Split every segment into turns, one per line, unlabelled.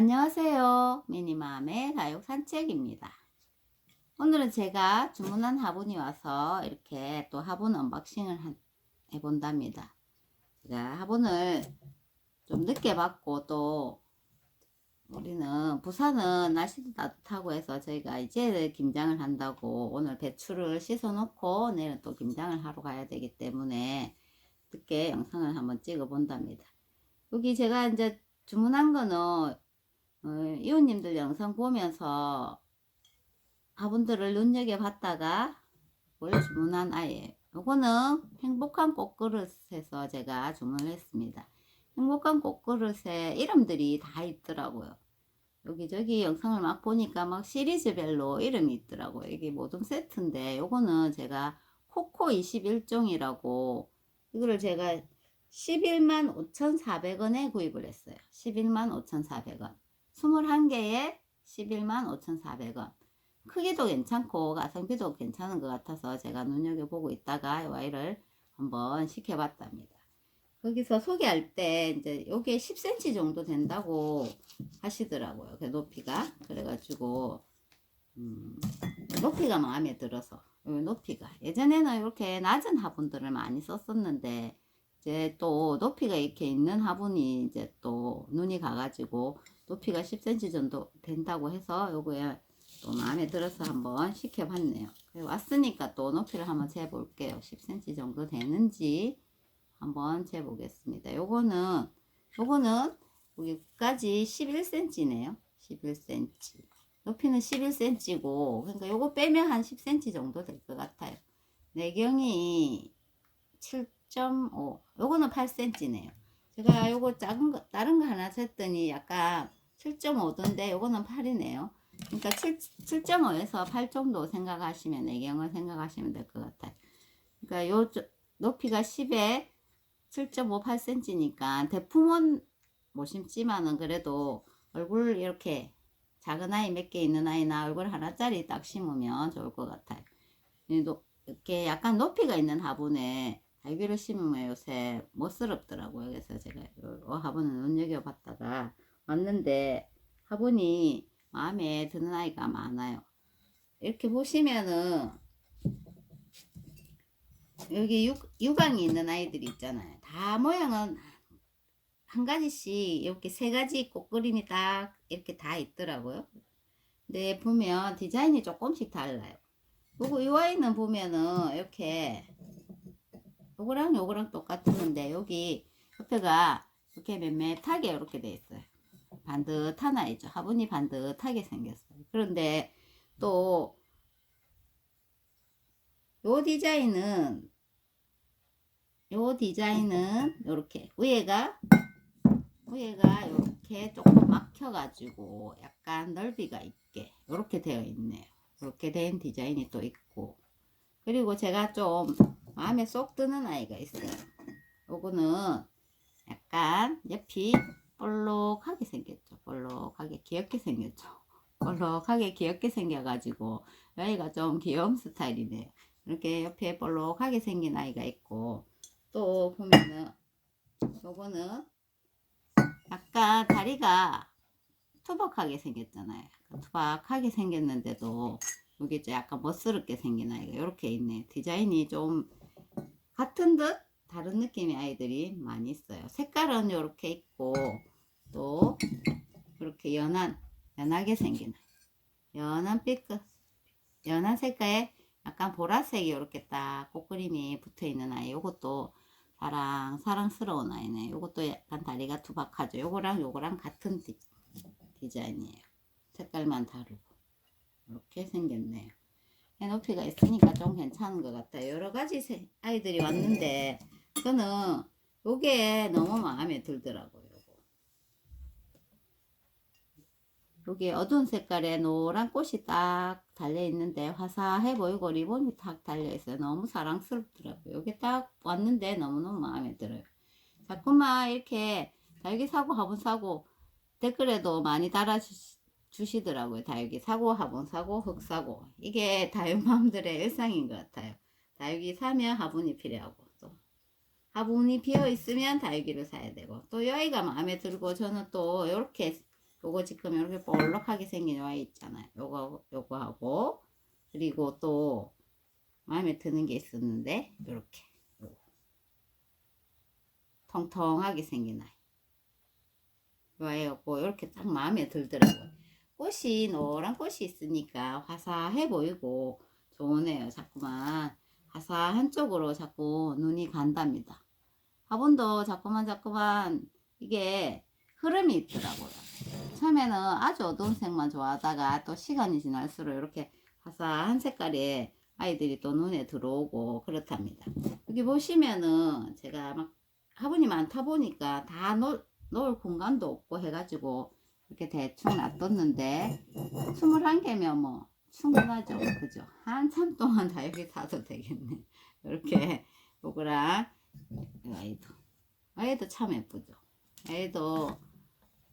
안녕하세요. 미니맘의 다육 산책입니다. 오늘은 제가 주문한 화분이 와서 이렇게 또 화분 언박싱을 한- 해본답니다. 제가 화분을 좀 늦게 받고 또 우리는 부산은 날씨도 따뜻하고 해서 저희가 이제 김장을 한다고 오늘 배추를 씻어 놓고 내일은 또 김장을 하러 가야 되기 때문에 늦게 영상을 한번 찍어 본답니다. 여기 제가 이제 주문한 거는 어, 이웃님들 영상 보면서 화분들을 눈여겨봤다가 뭘 주문한 아이예요. 요거는 행복한 꽃그릇에서 제가 주문을 했습니다. 행복한 꽃그릇에 이름들이 다 있더라고요. 여기저기 영상을 막 보니까 막 시리즈별로 이름이 있더라고요. 이게 모둠 세트인데 요거는 제가 코코 21종이라고 이거를 제가 11만 5,400원에 구입을 했어요. 11만 5,400원. 21개에 11만 5,400원. 크기도 괜찮고 가성비도 괜찮은 것 같아서 제가 눈여겨보고 있다가 이 아이를 한번 시켜봤답니다. 거기서 소개할 때 이제 요게 10cm 정도 된다고 하시더라고요. 그 높이가. 그래가지고 음, 높이가 마음에 들어서 요 높이가 예전에는 이렇게 낮은 화분들을 많이 썼었는데 이제 또 높이가 이렇게 있는 화분이 이제 또 눈이 가가지고 높이가 10cm 정도 된다고 해서 요거에 또 마음에 들어서 한번 시켜봤네요. 왔으니까 또 높이를 한번 재볼게요. 10cm 정도 되는지 한번 재보겠습니다. 요거는 요거는 여기까지 11cm네요. 11cm. 높이는 11cm고 그러니까 요거 빼면 한 10cm 정도 될 것 같아요. 내경이 7.5 요거는 8cm네요. 제가 요거 작은 거 다른 거 하나 쳤더니 약간 7.5던데 요거는 8이네요. 그러니까 7, 7.5에서 8 정도 생각하시면 내경을 생각하시면 될 것 같아요. 그러니까 요 저- 높이가 10에 7.58cm니까 대풍은 못 심지만은 그래도 얼굴 이렇게 작은 아이 몇 개 있는 아이나 얼굴 하나짜리 딱 심으면 좋을 것 같아요. 이 노- 이렇게 약간 높이가 있는 화분에 달걀을 심으면 요새 멋스럽더라고요. 그래서 제가 요, 요 화분을 눈여겨봤다가 왔는데 화분이 마음에 드는 아이가 많아요. 이렇게 보시면은 여기 육, 유광이 있는 아이들이 있잖아요. 다 모양은 한 가지씩 이렇게 세 가지 꽃그림이 딱 이렇게 다 있더라고요. 근데 보면 디자인이 조금씩 달라요. 요거 이 아이는 보면은 이렇게 요거랑 요거랑 똑같은데 여기 옆에가 이렇게 맴매하게 이렇게 돼 있어요. 반듯한 아이죠. 화분이 반듯하게 생겼어요. 그런데 또 요 디자인은 요 디자인은 요렇게 위에가 위에가 요렇게 조금 막혀가지고 약간 넓이가 있게 요렇게 되어 있네요. 이렇게 된 디자인이 또 있고 그리고 제가 좀 마음에 쏙 드는 아이가 있어요. 요거는 약간 옆이 볼록하게 생겼죠. 볼록하게 귀엽게 생겼죠. 볼록하게 귀엽게 생겨가지고 이 아이가 좀 귀여운 스타일이네요. 이렇게 옆에 볼록하게 생긴 아이가 있고 또 보면은 요거는 약간 다리가 투박하게 생겼잖아요. 투박하게 생겼는데도 여기 이제 약간 멋스럽게 생긴 아이가 이렇게 있네. 디자인이 좀 같은 듯 다른 느낌의 아이들이 많이 있어요. 색깔은 이렇게 있고 또 이렇게 연한 연하게 생긴 연한 삐끗 연한 색깔에 약간 보라색이 이렇게 딱 꽃그림이 붙어 있는 아이. 이것도 사랑 사랑스러운 아이네. 이것도 약간 다리가 투박하죠. 요거랑 요거랑 같은 디, 디자인이에요. 색깔만 다르고 이렇게 생겼네요. 애 높이가 있으니까 좀 괜찮은 것 같아요. 여러 가지 세- 아이들이 왔는데 저는 요게 너무 마음에 들더라고요. 요거. 여기 어두운 색깔에 노란 꽃이 딱 달려 있는데 화사해 보이고 리본이 딱 달려 있어요. 너무 사랑스럽더라고요. 여기 딱 왔는데 너무너무 마음에 들어요. 자꾸만 이렇게 달기 사고 화분 사고 댓글에도 많이 달아주시더라고요. 다육이 사고 화분 사고 흙 사고 이게 다육맘들의 일상인 것 같아요. 다육이 사면 화분이 필요하고 또 화분이 비어 있으면 다육이를 사야 되고 또 여기가 마음에 들고 저는 또 이렇게 요거 지금 이렇게 볼록하게 생긴 와 있잖아요. 요거 요거 하고 그리고 또 마음에 드는 게 있었는데 요렇게. 통통하게 생긴 아이. 요 아이였고 이렇게 딱 마음에 들더라고요. 꽃이 노란 꽃이 있으니까 화사해 보이고 좋으네요. 자꾸만 화사한 쪽으로 자꾸 눈이 간답니다. 화분도 자꾸만 자꾸만 이게 흐름이 있더라고요. 처음에는 아주 어두운 색만 좋아하다가 또 시간이 지날수록 이렇게 화사한 색깔의 아이들이 또 눈에 들어오고 그렇답니다. 여기 보시면은 제가 막 화분이 많다 보니까 다 놓, 놓을 공간도 없고 해가지고 이렇게 대충 놔뒀는데 21개면 뭐 충분하죠. 그죠? 한참 동안 다 여기 사도 되겠네. 이렇게 이 아이도 아이도 참 예쁘죠. 아이도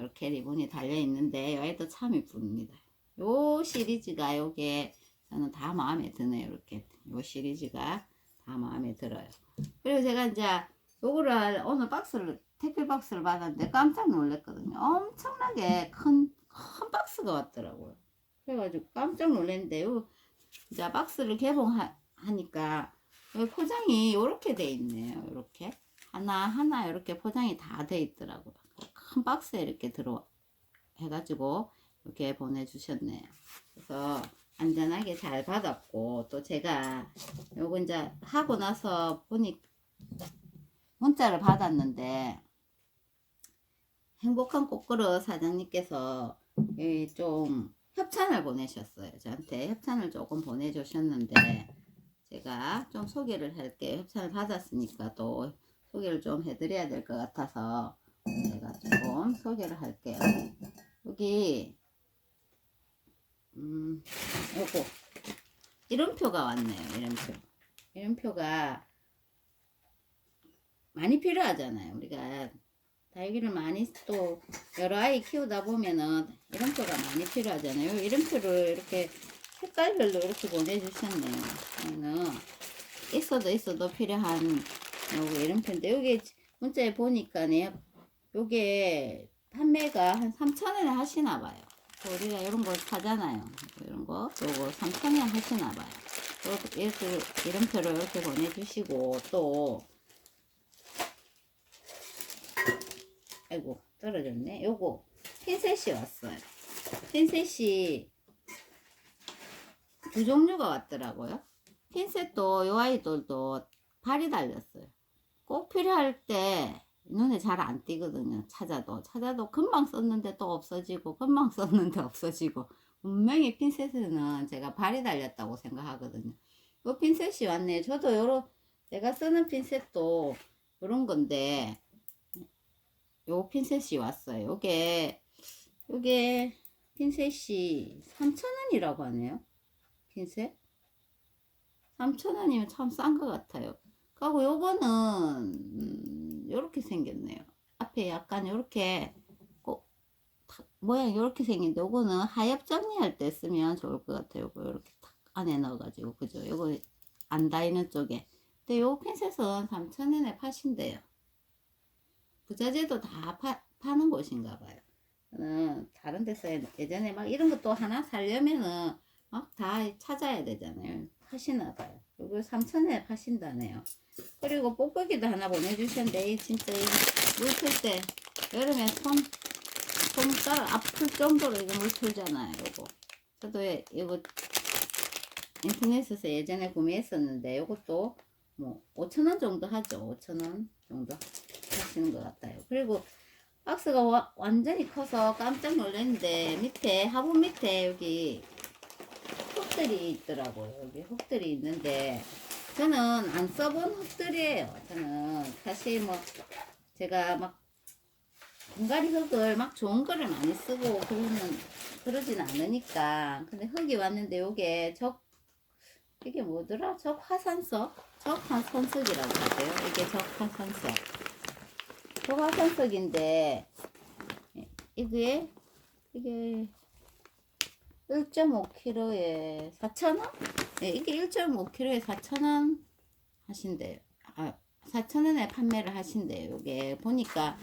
이렇게 리본이 달려 있는데 이 아이도 참 예쁩니다. 요 시리즈가 요게 저는 다 마음에 드네요. 이렇게 요 시리즈가 다 마음에 들어요. 그리고 제가 이제 요거를 오늘 박스를 택배 박스를 받았는데 깜짝 놀랐거든요. 엄청나게 큰, 큰 박스가 왔더라고요. 그래가지고 깜짝 놀랐는데 요 이제 박스를 개봉하니까 포장이 이렇게 돼 있네요. 이렇게 하나 하나 이렇게 포장이 다 돼 있더라고요. 큰 박스에 이렇게 들어 해가지고 이렇게 보내주셨네요. 그래서 안전하게 잘 받았고 또 제가 요거 이제 하고 나서 보니 문자를 받았는데 행복한 꽃그릇 사장님께서 이좀 협찬을 보내셨어요. 저한테 협찬을 조금 보내주셨는데 제가 좀 소개를 할게요. 협찬을 받았으니까 또 소개를 좀 해드려야 될 것 같아서 제가 조금 소개를 할게요. 여기 음 요거 이름표가 왔네요. 이름표. 이름표가 많이 필요하잖아요. 우리가 다육이를 많이 또 여러 아이 키우다 보면은 이름표가 많이 필요하잖아요. 이름표를 이렇게 색깔별로 이렇게 보내주셨네요. 저는 있어도 있어도 필요한 요거 이름표인데 여기 문자에 보니까네 요게 판매가 한 3,000원에 하시나 봐요. 우리가 이런 거 사잖아요. 이런 거 요거 3,000원에 하시나 봐요. 이렇게, 이름표를 이렇게 보내주시고 또 아이고 떨어졌네. 요거 핀셋이 왔어요. 핀셋이 두 종류가 왔더라고요. 핀셋도 요 아이들도 발이 달렸어요. 꼭 필요할 때 눈에 잘 안 띄거든요. 찾아도 찾아도 금방 썼는데 또 없어지고 금방 썼는데 없어지고 분명히 핀셋은 제가 발이 달렸다고 생각하거든요. 요 핀셋이 왔네. 저도 요런 제가 쓰는 핀셋도 요런 건데 요 핀셋이 왔어요. 요게 요게 핀셋이 3,000원이라고 하네요. 핀셋 3,000원이면 참 싼 것 같아요. 그리고 요거는 음, 요렇게 생겼네요. 앞에 약간 탁, 모양이 요렇게 생긴데 요거는 하엽 정리할 때 쓰면 좋을 것 같아요. 요렇게 탁 안에 넣어가지고 그죠? 요거 안 닿이는 쪽에. 근데 요 핀셋은 3,000원에 파신대요. 부자재도 다 파, 파는 곳인가 봐요. 다른 데서 예전에 막 이런 것도 하나 살려면은 막다 찾아야 되잖아요. 파시나 봐요. 요거 3,000원에 파신다네요. 그리고 뽁뽁이도 하나 보내주셨는데 이 진짜 물틀 때 여름에 손 손가락 아플 정도로 이거 물틀잖아요. 요거 저도 예- 이거 인터넷에서 예전에 구매했었는데 요것도 뭐 5,000원 정도 하죠. 5,000원 정도 하시는 것 같아요. 그리고 박스가 와- 완전히 커서 깜짝 놀랐는데 밑에 화분 밑에 여기 흙들이 있더라고요. 여기 흙들이 있는데 저는 안 써본 흙들이에요. 저는 사실 뭐 제가 막 분갈이 흙을 막 좋은 거를 많이 쓰고 그러는 그러진 않으니까 근데 흙이 왔는데 요게 적 이게 뭐더라? 적 화산석? 적 화산석이라고 하세요. 이게 적 화산석. 적 화산석인데 이게 이게 1.5kg에 4,000원? 네, 이게 1.5kg에 4,000원 하신대요. 아, 4,000원에 판매를 하신대요. 요게 보니까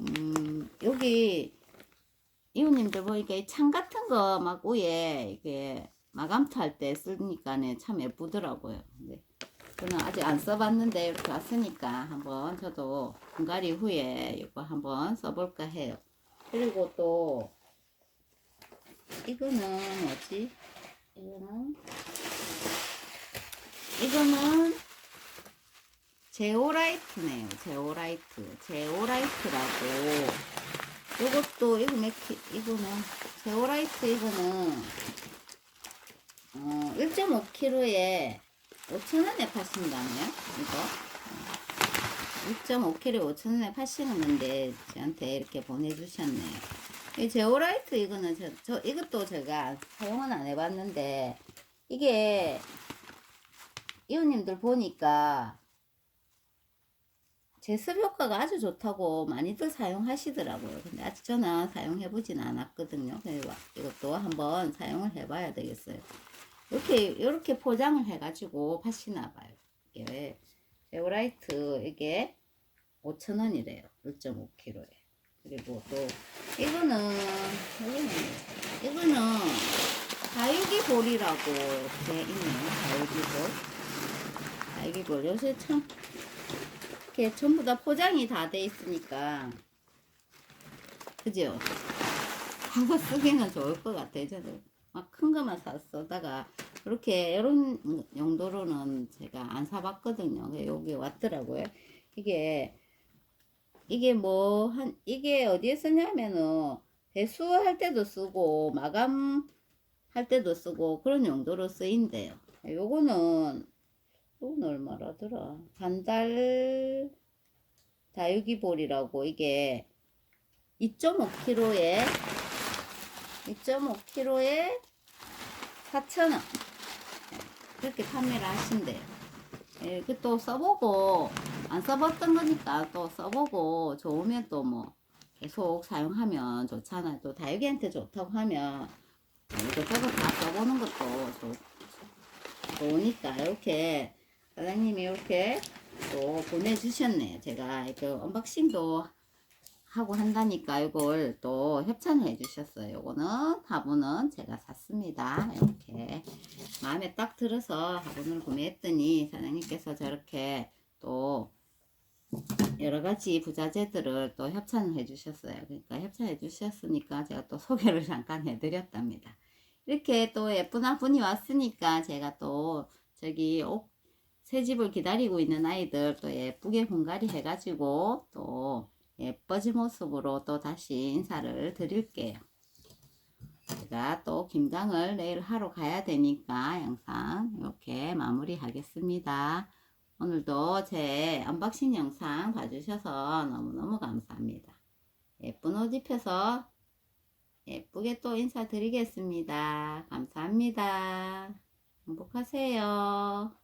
음, 여기 이 이웃님들 보니까 이 창 같은 거 막 위에 이게 마감토 할때 쓰니까는 참 예쁘더라고요. 근데 저는 아직 안 써봤는데 이렇게 왔으니까 한번 저도 분갈이 후에 이거 한번 써볼까 해요. 그리고 또 이거는 뭐지? 이거는 이거는 제오라이트네요. 제오라이트. 제오라이트라고. 이것도 이거 맥키 이거는 제오라이트 이거는 어 1.5kg에 5,000원에 파신다네요. 이거 1.5kg에 5,000원에 파시는 건데 저한테 이렇게 보내주셨네요. 이 제오라이트 이거는 저, 저 이것도 제가 사용은 안 해봤는데 이게 이웃님들 보니까 제습 효과가 아주 좋다고 많이들 사용하시더라고요. 근데 아직 저는 사용해보진 않았거든요. 이것도 한번 사용을 해봐야 되겠어요. 이렇게, 이렇게 포장을 해가지고 파시나 봐요. 이게 제오라이트 이게 5,000원이래요. 1.5kg에. 그리고 또 이거는 이거는 이거는 다육이 볼이라고 이렇게 있네요. 다육이 볼. 다육이 볼. 요새 참 이렇게 전부 다 포장이 다 돼 있으니까 그죠? 하고 쓰기는 좋을 것 같아요. 저도 막큰 거만 사 쓰다가 이렇게 이런 용도로는 제가 안 사봤거든요. 여기 왔더라고요. 이게 이게 뭐 한 이게 어디에 쓰냐면은 배수할 때도 쓰고 마감 할 때도 쓰고 그런 용도로 쓰인대요. 요거는 요건 얼마라더라? 반달 다육이볼이라고 이게 2.5kg에 2.5kg에 4,000원 그렇게 판매를 하신대요. 예, 이렇게 또 써보고 안 써봤던 거니까 또 써보고 좋으면 또 뭐 계속 사용하면 좋잖아요. 또 다육이한테 좋다고 하면 이것저것 다 써보는 것도 좋, 좋으니까 이렇게 사장님이 이렇게 또 보내주셨네요. 제가 그 언박싱도 하고 한다니까 이걸 또 협찬을 해주셨어요. 요거는 화분은 제가 샀습니다. 이렇게 마음에 딱 들어서 화분을 구매했더니 사장님께서 저렇게 또 여러 가지 부자재들을 또 협찬을 해주셨어요. 그러니까 협찬해 주셨으니까 제가 또 소개를 잠깐 해드렸답니다. 이렇게 또 예쁜 화분이 왔으니까 제가 또 저기 옥, 새 집을 기다리고 있는 아이들 또 예쁘게 분갈이 해가지고 또 예뻐진 모습으로 또 다시 인사를 드릴게요. 제가 또 김장을 내일 하러 가야 되니까 영상 이렇게 마무리 하겠습니다. 오늘도 제 언박싱 영상 봐주셔서 너무너무 감사합니다. 예쁜 옷 입혀서 예쁘게 또 인사드리겠습니다. 감사합니다. 행복하세요.